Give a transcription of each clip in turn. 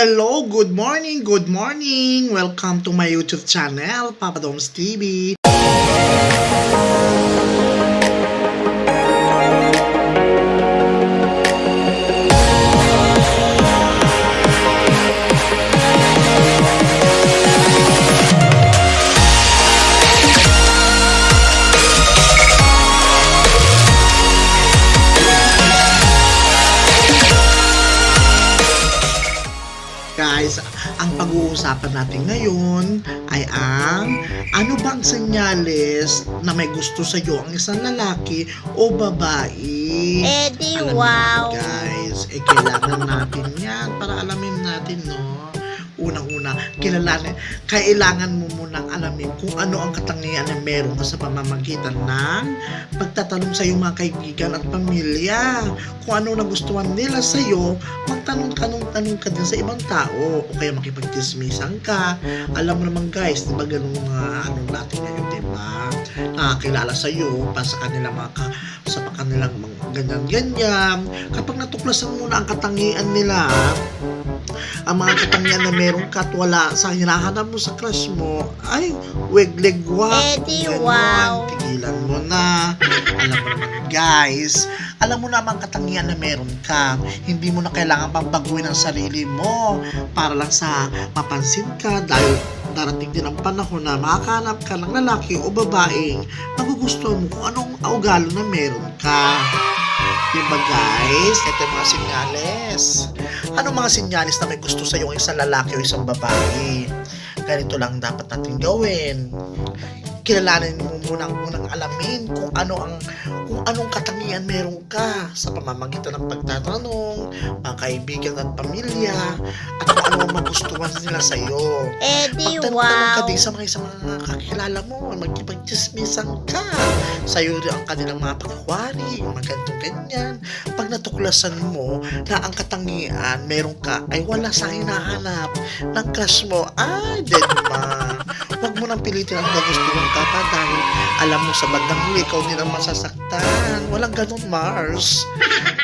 Hello, good morning, good morning. Welcome to my YouTube channel, Papa Doms TV. Guys, ang pag-uusapan natin ngayon ay ang ano bang senyales na may gusto sa iyo ang isang lalaki o babae? Alam niyo wow. naman, guys, eh kailangan natin yan para alamin natin, no? Unang-una, kilalanin, kailangan mo munang alamin kung ano ang katangian na meron ka sa pamamagitan ng pagtatanong sa iyong mga kaibigan at pamilya. Kung ano nagustuhan nila sa iyo, magtanong-tanong-tanong ka din sa ibang tao o kaya makipagtismisan ka. Alam mo naman guys, di ba ganun mga ano natin ngayon, di ba? Nakakilala sa iyo pa sa kanilang mga ka, sa kanilang mga ganyan-ganyan. Kapag natuklasan mo na ang katangian nila, ang mga katangian na meron ka at wala sa hinahanap mo sa crush mo, ay. Eddie, Ganon. wow. Tigilan mo na. Alam mo naman, guys, alam mo naman katangian na meron ka. Hindi mo na kailangan pang baguhin ang sarili mo para lang sa mapansin ka dahil darating din ang panahon na makakanap ka ng lalaki o babaeng magugustuhan mo kung anong ugali na meron ka. Diba guys? Ito yung mga sinyales. Ano mga sinyales na may gusto sa iyo ng isang lalaki o isang babae? Ganito lang dapat natin gawin. Kilalanin mo muna ang unang alamin kung ano ang kung anong katangian meron ka sa pamamagitan ng pagtatanong, mga kaibigan at pamilya, at ano magustuhan nila sa iyo. Eddie, Magtanong-tanong ka wow. din sa mga sa mga kakilala mo, magkipagchismisan ka. Sa iyo rin ang kanilang mga pakiwari, mga ganito ganyan. Pag natuklasan mo na ang katangian meron ka ay wala sa hinahanap ng crush mo, ay, dead ma. Huwag mo nang pilitin ang kagustuhan ka pa dahil alam mo sa bandang huli, ikaw din ang masasaktan. Walang ganun, Mars.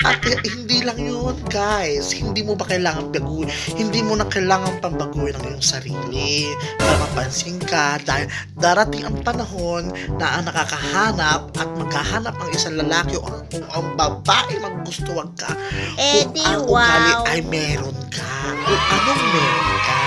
At eh, hindi lang yun, guys. Hindi mo ba kailangan baguhin? Hindi mo na kailangan pambaguhin ang iyong sarili para mapansin ka dahil darating ang panahon na ang nakakahanap at maghahanap ang isang lalaki o ang, kung ang babae magustuhan ka kung Eddie, ang ugali wow. ay meron ka. Kung anong meron ka.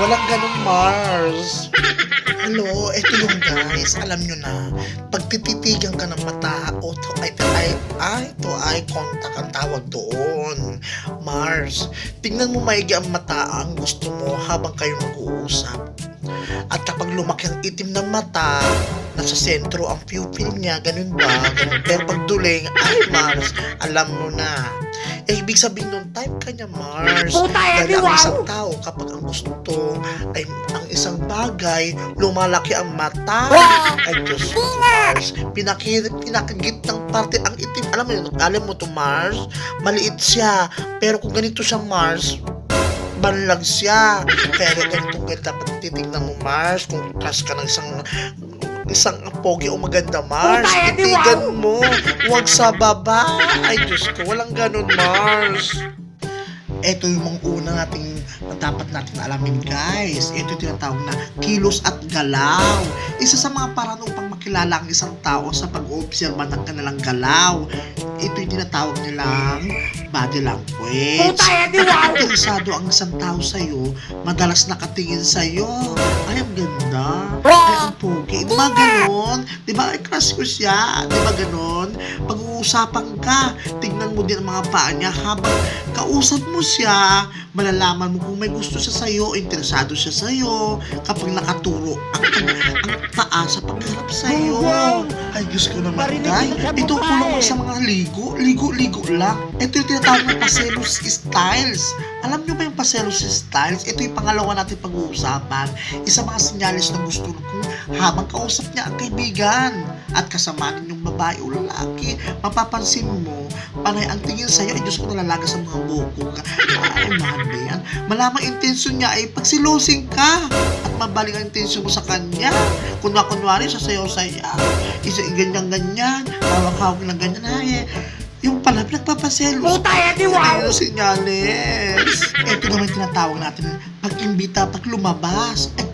Walang ganong Mars. Hello, eto yung guys. Alam nyo na, pag tititigan ka ng mata, o to ay, ay, ay, to ay contact ang tawag doon. Mars, tingnan mo maigi ang mata ang gusto mo habang kayo mag-uusap. At kapag lumaki ang itim ng mata, nasa sentro ang pupil niya, ganun ba? Ganun. Pero pag duling, ay Mars, alam mo na. Eh, ibig sabihin nun, type ka niya, Mars. Dahil ang isang tao, kapag ang gusto ay ang isang bagay, lumalaki ang mata. Ay, Diyos ko, Mars. Pinaki, pinakagit ng parte ang itim. Alam mo yun, alam mo to, Mars? Maliit siya. Pero kung ganito siya, Mars, banlag siya. Kaya ganitong ganito dapat titignan mo, Mars, kung crush ka ng isang isang pogi o maganda, Mars. Titigan mo. Huwag sa baba. Ay, Diyos ko. Walang ganun, Mars. Ito yung mga una nating na dapat natin alamin, guys. Ito yung tinatawag na kilos at galaw. Isa sa mga paraan upang makilala ang isang tao sa pag-oobserba ng kanilang galaw. Ito yung tinatawag nilang body language. Kapag interesado ang isang tao sa'yo, madalas nakatingin sa'yo. Ganda. Ay, ang pogi. Di ba ganon? Di ba, ay, crush ko siya. Di ba ganon? Pag-uusapan ka, tingnan mo din ang mga paa niya habang kausap mo siya, malalaman mo kung may gusto siya sa'yo, interesado siya sa'yo, kapag nakaturo ang, ang paa sa pagharap sa'yo. Ay, Diyos ko naman, guys. Ito kulong sa mga ligo. Ligo-ligo lang. Ito yung tinatawag na Paselos Styles. Alam niyo ba yung Paselos Styles? Ito yung pangalawa natin pag-uusapan. Isa mga sinyalis na gusto ko habang kausap niya ang kaibigan at kasama ninyong babae o lalaki, mapapansin mo, panay ang tingin sa'yo, ay Diyos ko nalalaga sa mga buko ka. Ay, ba yan? Malamang intensyon niya ay pagsilusing ka at mabalik ang intensyon mo sa kanya. Kunwa-kunwari, sasayaw saya. Isa ganyan-ganyan, hawak-hawak lang ganyan. Ay, yung pala, nagpapaselos. Puta, Eddie, wow. Ano sinyales? Ito naman yung tinatawag natin pag-imbita, pag lumabas. Ay,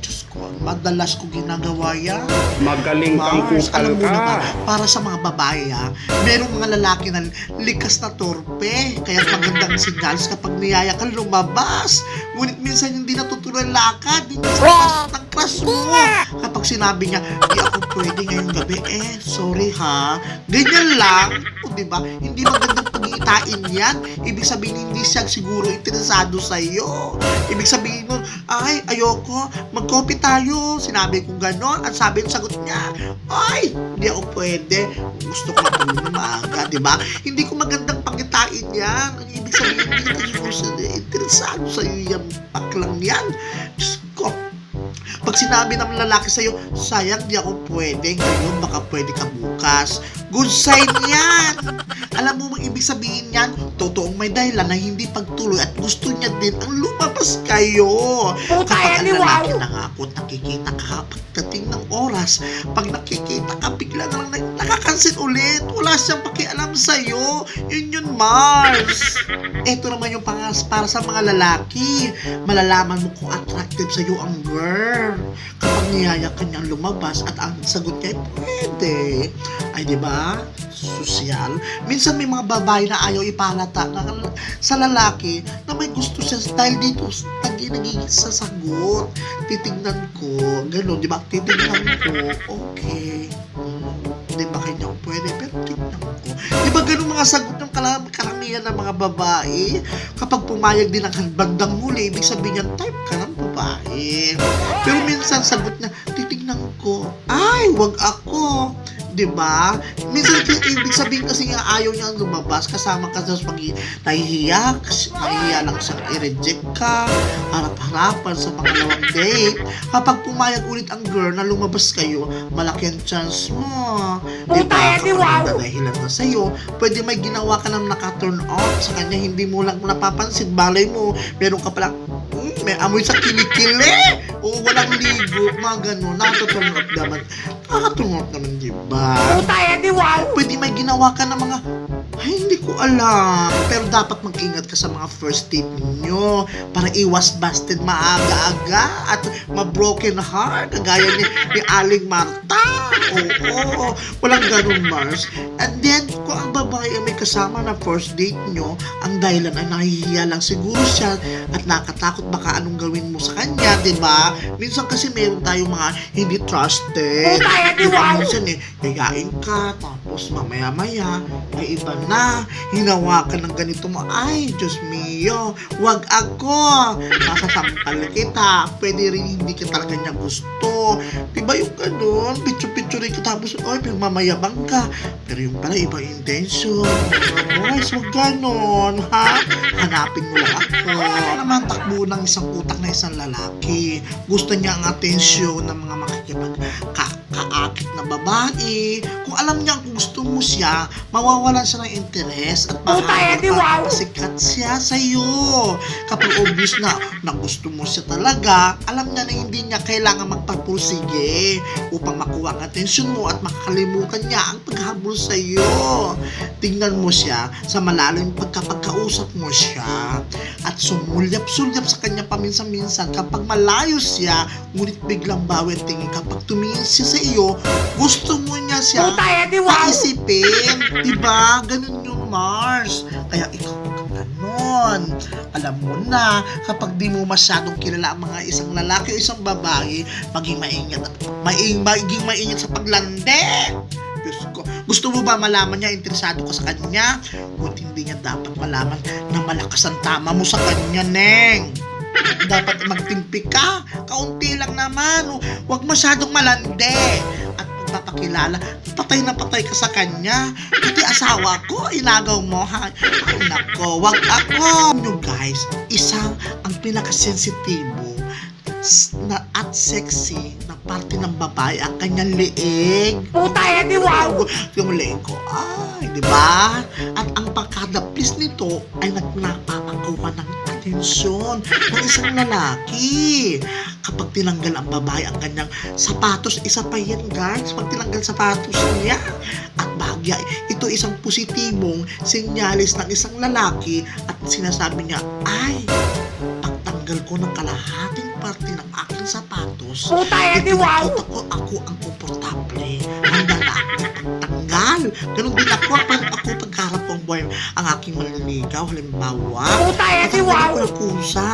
madalas ko ginagawa yan. Magaling kang Mars, kupal alam mo ka. naman, para sa mga babae ha, merong mga lalaki na likas na torpe. Kaya magandang signalis kapag niyaya ka lumabas. Ngunit minsan hindi natutuloy ang lakad. Hindi sa ng crush mo. Kapag sinabi niya, hindi ako pwede ngayong gabi. Eh, sorry ha. Ganyan lang. O diba? Hindi magandang pag-iitain yan. Ibig sabihin, hindi siya siguro interesado sa iyo. Ibig sabihin nun, ay, ayoko, mag-coffee tayo. Sinabi ko ganon. At sabi ng sagot niya, ay, hindi ako pwede. Gusto ko na maaga, di ba? Hindi ko magandang pangitain yan. Ang ibig sabihin, hindi ka siguro sa interesado sa iyo yan. Paklang yan. Diyos ko. Pag sinabi ng lalaki sa'yo, sayang di ako pwede, ngayon baka pwede ka bukas. Good sign yan! Alam mo ang ibig sabihin yan? Totoong may dahilan na hindi pagtuloy at gusto niya din ang lumabas kayo. Kapag ang lalaki nangako at nakikita ka pagdating ng oras, pag nakikita ka, bigla na lang na- nakakansin ulit. Wala siyang pakialam sa'yo. Yun yun, Mars. Ito naman yung pangas para sa mga lalaki. Malalaman mo kung attractive sa'yo ang girl. Kapag niyaya ka niyang lumabas at ang sagot niya ay pwede. Ay, di ba? Sosyal. Minsan may mga babae na ayaw ipalata na, sa lalaki na may gusto siya dahil dito tagi nagiging sasagot. Titignan ko, gano'n, di ba? Titignan ko, okay. Hmm, di ba kanya pwede, pero tignan ko. Di ba ganun mga sagot ng karamihan ng mga babae? Kapag pumayag din ang bandang huli, ibig sabihin niya, type ka ng babae. Pero minsan sagot niya, titignan ko, ay, wag ako. 'di ba? Minsan k- ibig sabihin kasi nga ayaw niya lumabas kasama ka sa pag nahihiya, kasi nahihiya lang siyang i-reject ka, harap-harapan sa pangalawang date. Kapag pumayag ulit ang girl na lumabas kayo, malaki ang chance mo. Di ba? Kapag nagdadahilan na sa'yo, pwede may ginawa ka ng naka-turn off sa kanya, hindi mo lang napapansin. Balay mo, meron ka palang, mm, may amoy sa kilikili. O walang ligo, mga ganun. Nakaka-turn off naman. Nakaka-turn off naman, di ba? Pwede may ginawa ka ng mga ay, hindi ko alam. Pero dapat mag-ingat ka sa mga first date ninyo para iwas busted maaga-aga at ma-broken heart kagaya ni, ni Aling Marta. Oo, walang ganun, Mars. And then, kung ang babae ay may kasama na first date nyo, ang dahilan ay nahihiya lang siguro siya at nakatakot baka anong gawin mo sa kanya, di ba? Minsan kasi meron tayong mga hindi trusted. Di ba minsan eh, yayain ka, tapos mamaya-maya, ay iba na, hinawakan ng ganito mo, ay, Diyos mio, wag ako, masasampal kita, pwede rin hindi ka talaga niya gusto. Di ba yung ganun, picture-picture ka, tapos, ay, mamayabang ka, pero yung pala, iba intention. Boys, wag ganun, ha? Hanapin mo lang ako. Ano naman takbo ng isang utak na isang lalaki. Gusto niya ang atensyon ng mga makikipag ka kaakit na babae. Kung alam niya kung gusto mo siya, mawawalan siya ng interes at makakapasikat siya sa iyo. Kapag obvious na na gusto mo siya talaga, alam niya na hindi niya kailangan magpapursige upang makuha ang atensyon mo at makakalimutan niya ang paghabol sa iyo. Tingnan mo siya sa malalim pagkapagkausap mo siya at sumulyap-sulyap sa kanya paminsan-minsan. Kapag malayo siya, ngunit biglang bawi ang tingin kapag tumingin siya sa iyo, gusto mo niya siya paisipin. Diba? Ganun yung Mars. Kaya ikaw ka ganon. Alam mo na, kapag di mo masyadong kilala ang mga isang lalaki o isang babae, maging maingat at maing, maging maingat sa paglande. Diyos ko. Gusto mo ba malaman niya, interesado ka sa kanya? Kung hindi niya dapat malaman na malakas ang tama mo sa kanya, Neng. Dapat magtimpi ka. Kaunti lang naman. Huwag masyadong malande. At pagpapakilala, patay na patay ka sa kanya. Pati asawa ko, inagaw mo, ha? Ay, nako, wag ako. Nyo guys, isang ang pinakasensitibo na at sexy na parte ng babae ang kanyang leeg. Yung leeg ko, ay, di ba? At ang pagkadapis nito ay nagnapapakuha ng atensyon ng isang lalaki. Kapag tinanggal ang babae ang kanyang sapatos, isa pa yan guys, pag tinanggal sapatos niya. At bahagya, ito isang positibong sinyalis ng isang lalaki at sinasabi niya, ay, pag ko ng kalahating parte ng aking sapatos, Puta, ito wow! nakita ko ako ang komportable. Handa pagtanggal. Ganun din ako pag ako pagkarap ko ang buhay ang aking manliligaw. Halimbawa, Puta, Eddie, Tatanggalin wow! ko ng kusa.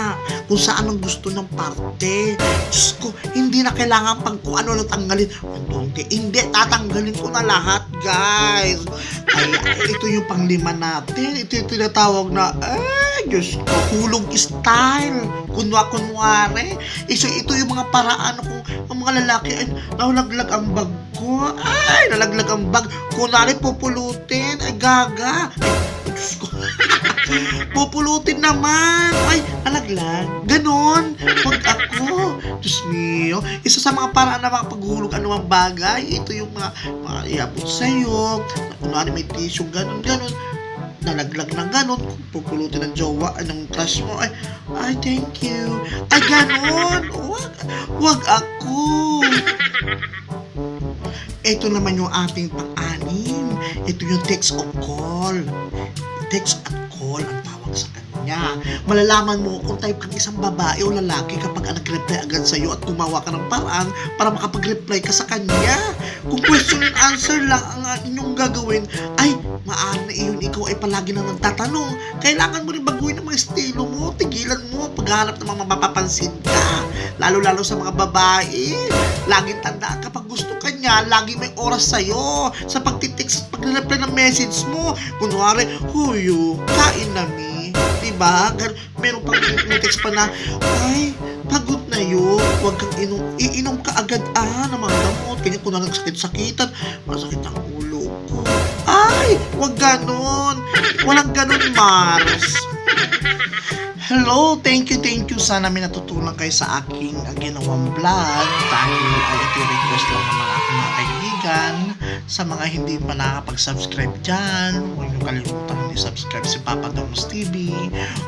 Kung saan ang gusto ng parte. Diyos ko, hindi na kailangan pang kung ano na tanggalin. Hindi, hindi, tatanggalin ko na lahat, guys. Ay, ito yung panglima natin. Ito yung tinatawag na, eh, Diyos ko, hulog style. Kunwa, kunwari. Iso, ito yung mga paraan kung ang mga lalaki ay nalaglag ang bag ko. Ay, nalaglag ang bag. Kunwari, pupulutin. Ay, gaga. Ay, Diyos ko. Pupulutin naman! Ay, alaglag. Ganon. Huwag ako. Diyos mio. Isa sa mga paraan na makapaghulog anumang bagay, ito yung mga, mga iabot sa'yo. Kunwari may tissue, ganon, ganon. Nalaglag ng ganon. Kung pupulutin ng jowa, ay, ng crush mo, ay, ay, thank you. Ay, ganon. Huwag, huwag ako. Ito naman yung ating pang-anim. Ito yung text of call. Text at call ang tawag sa kanya. Malalaman mo kung type kang isang babae o lalaki kapag ang nag-reply agad sa'yo at gumawa ka ng paraan para makapag-reply ka sa kanya. Kung question and answer lang ang inyong gagawin, ay, maaari na iyon ikaw ay palagi na nagtatanong. Kailangan mo rin baguhin ang mga estilo mo, tigilan mo, paghanap ng mga mapapansin ka. Lalo-lalo sa mga babae. Laging tandaan kapag gusto ka niya, lagi may oras sa'yo sa pagtitext at pag-reply ng message mo. Kunwari, huyo, kain na mi. Diba? Meron pang may text pa na, ay, pagod na yun. Huwag kang inom. Iinom ka agad ah ng mga gamot. Kanya kung na nagsakit-sakitan, masakit ang ulo ko. Ay, huwag ganon. Walang ganon, Mars. Hello, thank you, thank you. Sana may natutunan kayo sa aking ginawang vlog. Dahil uh, ito yung request lang ng mga kaibigan. Sa mga hindi pa nakapag-subscribe dyan, huwag niyo kalimutan i-subscribe si Papa Domus TV.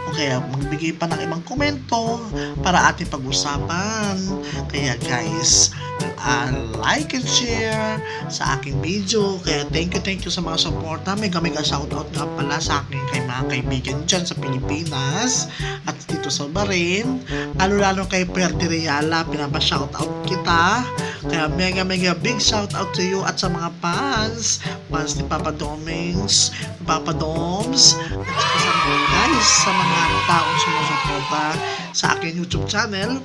O kaya magbigay pa ng ibang komento para ating pag-usapan. Kaya guys, uh, like and share sa aking video. Kaya thank you, thank you sa mga suporta. Mega mega shoutout nga pala sa aking kay mga kaibigan dyan sa Pilipinas at dito sa Bahrain. Lalo-lalo kay Puerto Reala, pinapa-shoutout kita. Kaya mega mega big shoutout to you at sa mga fans. Fans ni Papa Domings, Papa Doms, at sa mga guys, sa mga taong sumusuporta sa aking YouTube channel.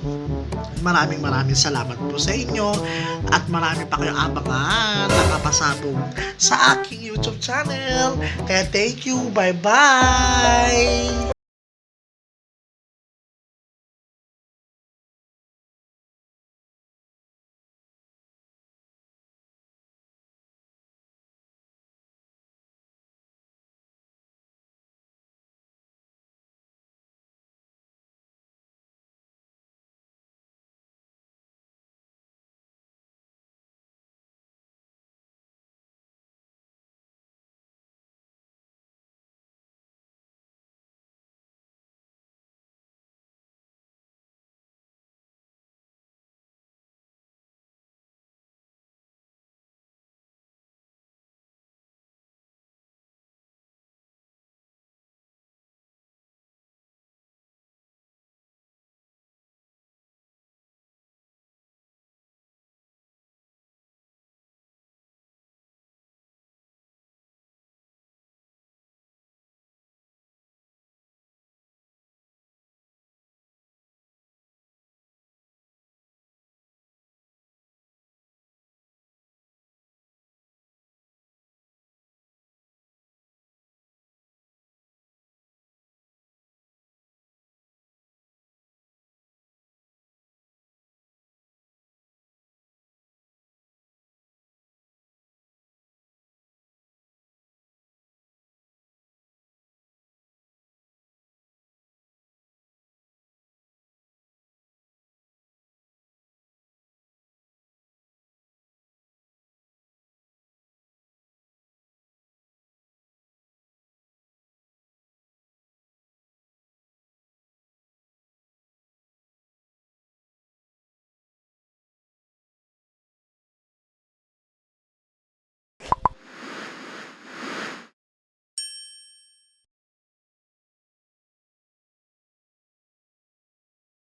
Maraming maraming salamat po sa inyo at marami pa kayong abangan na kapasabog sa aking YouTube channel. Kaya thank you. Bye-bye!